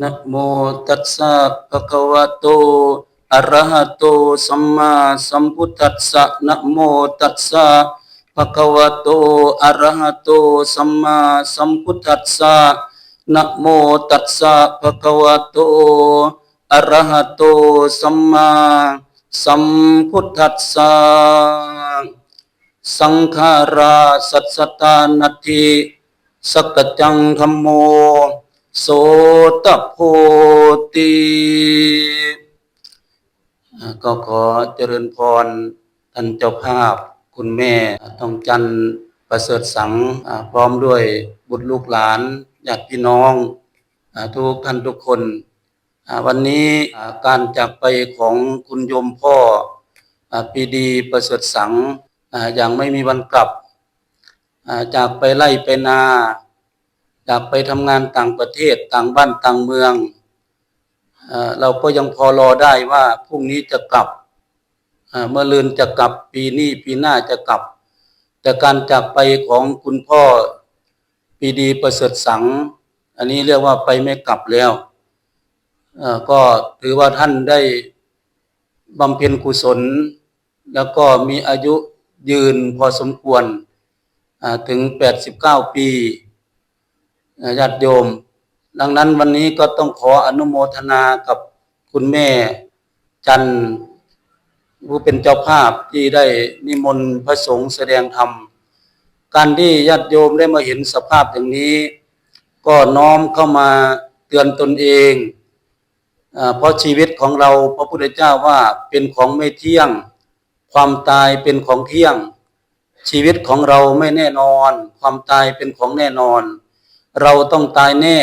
นะโมตัสสะภะคะวะโตอะระหะโตสัมมาสัมพุทธัสสะนะโมตัสสะภะคะวะโตอะระหะโตสัมมาสัมพุทธัสสะนะโมตัสสะภะคะวะโตอะระหะโตสัมมาสัมพุทธัสสะสังขาราสัสสตานัตถิสกจังธรรมโม โสตโพติก็ขอเจริญพรท่านเจ้าภาพ คุณแม่ทองจันทร์ประเสริฐสังพร้อมด้วยบุตรลูกหลานญาติพี่น้องทุกท่านทุกคนวันนี้การจากไปของคุณโยมพ่อปีดีประเสริฐสังอย่างไม่มีวันกลับจากไปไล่ไปนา จากไปทำงานต่างประเทศต่างบ้านต่างเมืองเราก็ยังพอรอได้ว่าพรุ่งนี้จะกลับเมื่อลืนจะกลับปีนี้ปีหน้าจะกลับ แต่การจากไปของคุณพ่อปีดีประเสริฐสัง อันนี้เรียกว่าไปไม่กลับแล้วก็ถือว่าท่านได้บำเพ็ญกุศล แล้วก็มีอายุยืนพอสมควรถึง 89 ปีอ่า ญาติโยม ดังนั้นวันนี้ก็ต้องขออนุโมทนากับคุณแม่จันผู้เป็นเจ้าภาพที่ได้นิมนต์พระสงฆ์แสดงธรรม การที่ญาติโยมได้มาเห็นสภาพอย่างนี้ ก็น้อมเข้ามาเตือนตนเองเพราะชีวิตของเราพระพุทธเจ้าว่าเป็นของไม่เที่ยง ความตายเป็นของเที่ยง ชีวิตของเราไม่แน่นอน ความตายเป็นของแน่นอน เราต้องตายแน่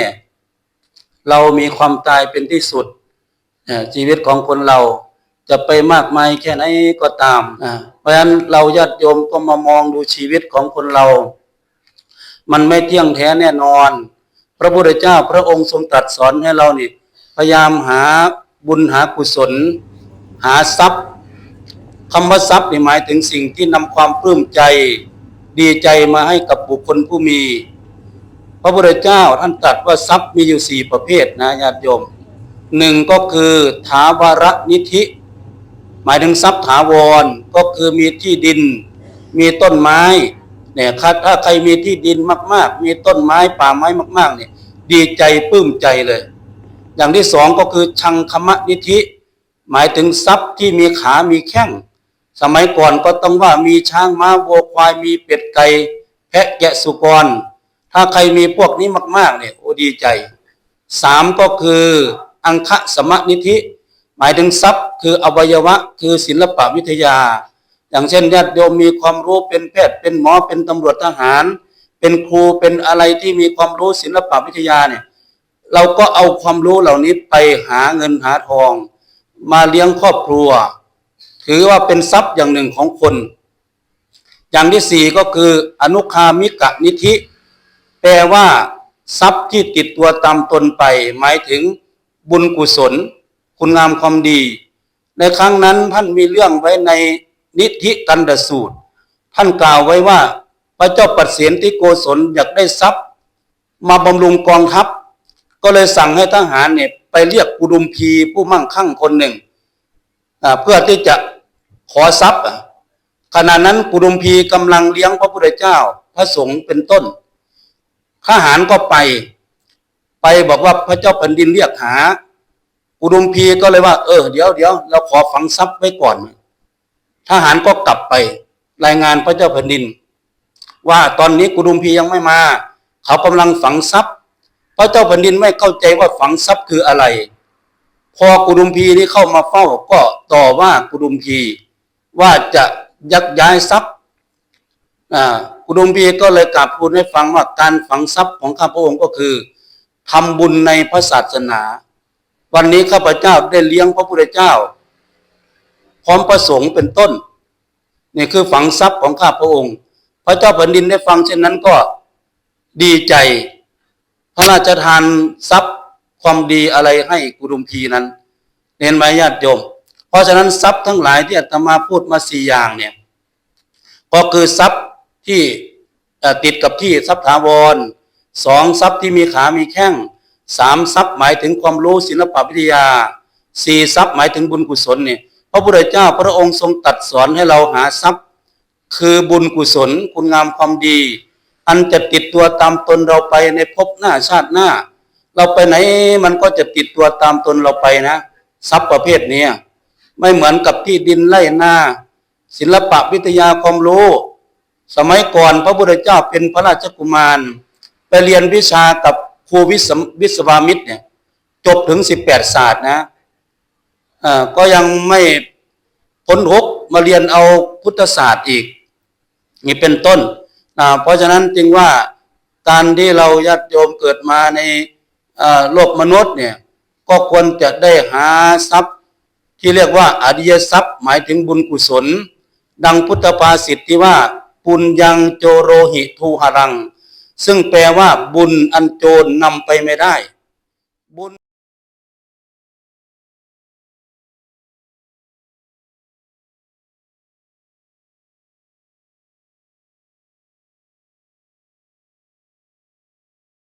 เรามีความตายเป็นที่สุดอ่อชีวิตของคนเราจะไปมากมายแค่ไหนก็ตามอ่าเพราะฉะนั้นเราญาติโยมก็มามองดูชีวิตของคนเรา มันไม่เที่ยงแท้แน่นอน พระพุทธเจ้าพระองค์ทรงตรัสสอนให้เรานี่พยายามหาบุญหากุศล หาทรัพย์คำว่าทรัพย์นี่หมายถึงสิ่งที่นำความปลื้มใจ ดีใจมาให้กับบุคคลผู้มี พระพุทธเจ้าท่านตรัสว่าทรัพย์มีอยู่สี่ประเภทนะญาติโยมหนึ่งก็คือถาวรนิธิ หมายถึงทรัพย์ถาวรก็คือมีที่ดิน มีต้นไม้เนี่ยถ้าถ้าใครมีที่ดินมาก ๆ มีต้นไม้ป่าไม้มาก ๆ เนี่ยดีใจปลื้มใจเลย อย่างที่สองก็คือชังคมะนิธิ หมายถึงทรัพย์ที่มีขา มีแข้งสมัยก่อนก็ต้องว่ามีช้างม้าวัวควายมีเป็ดไก่แพะแกะสุกร ถ้าใครมีพวกนี้มาก ๆ เนี่ยโอ้ดีใจสามก็คืออังคะสมนิธิ หมายถึงทรัพย์ คืออวัยวะ คือศิลปวิทยา อย่างเช่นญาติโยมมีความรู้เป็นแพทย์เป็นหมอเป็นตำรวจทหาร เป็นครูเป็นอะไรที่มีความรู้ศิลปวิทยาเนี่ยเราก็เอาความรู้เหล่านี้ไปหาเงินหาทอง มาเลี้ยงครอบครัว ถือว่าเป็นทรัพย์อย่างหนึ่งของคน อย่างที่สี่ก็คืออนุคามิกะนิธิ แปลว่า ทรัพย์ที่ติดตัวตามตนไป หมายถึงบุญกุศล คุณงามความดี ในครั้งนั้นท่านมีเรื่องไว้ในนิธิกันดสูตร ท่านกล่าวไว้ว่า พระเจ้าปัดเสียนที่โกศลอยากได้ทรัพย์ มาบำรุงกองทัพ ก็เลยสั่งให้ทหารเนี่ยไปเรียกกุดุมพีผู้มั่งคั่งคนหนึ่งเพื่อที่จะขอทรัพย์ขณะนั้นกุดุมพีกำลังเลี้ยงพระพุทธเจ้า พระสงฆ์เป็นต้น ทหารก็ไป ไปบอกว่าพระเจ้าแผ่นดินเรียกหากุดุมพีก็เลยว่า เออเดี๋ยวเดี๋ยวเราขอฝังทรัพย์ไว้ก่อน ทหารก็กลับไป รายงานพระเจ้าแผ่นดิน ว่าตอนนี้กุดุมพียังไม่มา เขากำลังฝังทรัพย์ พระเจ้าแผ่นดินไม่เข้าใจว่าฝังทรัพย์คืออะไร พอกุดุมพีนี่เข้ามาเฝ้าก็ต่อว่ากุดุมพีว่าจะยักย้ายทรัพย์อ่า กุดุมพีก็เลยกราบทูลให้ฟังว่าการฝังทรัพย์ของข้าพระองค์ก็คือทำบุญในพระศาสนา วันนี้ข้าพเจ้าได้เลี้ยงพระพุทธเจ้า พร้อมประสงค์เป็นต้นนี่คือฝังทรัพย์ของข้าพระองค์ พระเจ้าแผ่นดินได้ฟังเช่นนั้นก็ดีใจ พระราชทานทรัพย์ความดีอะไรให้กุดุมพีนั้น เน้นไหมญาติโยม เพราะฉะนั้นทรัพย์ทั้งหลายที่อาตมาพูดมาสี่อย่างเนี่ยก็คือทรัพย์ ที่ติดกับที่ทรัพย์ถาวรสองทรัพย์ที่มีขา มีแข้งสามทรัพย์หมายถึงความรู้ศิลปวิทยาสี่ทรัพย์หมายถึงบุญกุศลเนี่ยพระพุทธเจ้าพระองค์ทรงตัดสอนให้เราหาทรัพย์ คือบุญกุศล คุณงามความดี อันจะติดตัวตามตนเราไปในภพหน้าชาติหน้า เราไปไหนมันก็จะติดตัวตามตนเราไปนะ ทรัพย์ประเภทนี้ไม่เหมือนกับที่ดินไร่นาศิลปะวิทยาความรู้ สมัยก่อนพระพุทธเจ้าเป็นพระราชกุมาร ไปเรียนวิชากับครูวิศวิศวามิตรเนี่ยจบถึงสิบแปดศาสตร์นะอ่อก็ยังไม่พ้นทุกมาเรียนเอาพุทธศาสตร์อีก นี่เป็นต้นนะเพราะฉะนั้นจึงว่าการที่เราญาติโยมเกิดมาในโลกมนุษย์เนี่ยก็ควรจะได้หาทรัพย์ที่เรียกว่าอริยทรัพย์ หมายถึงบุญกุศล ดังพุทธภาษิตที่ว่า ปุญญังโจโรหิทูหรัง ซึ่งแปลว่าบุญอันโจรนำไปไม่ได้ บุญ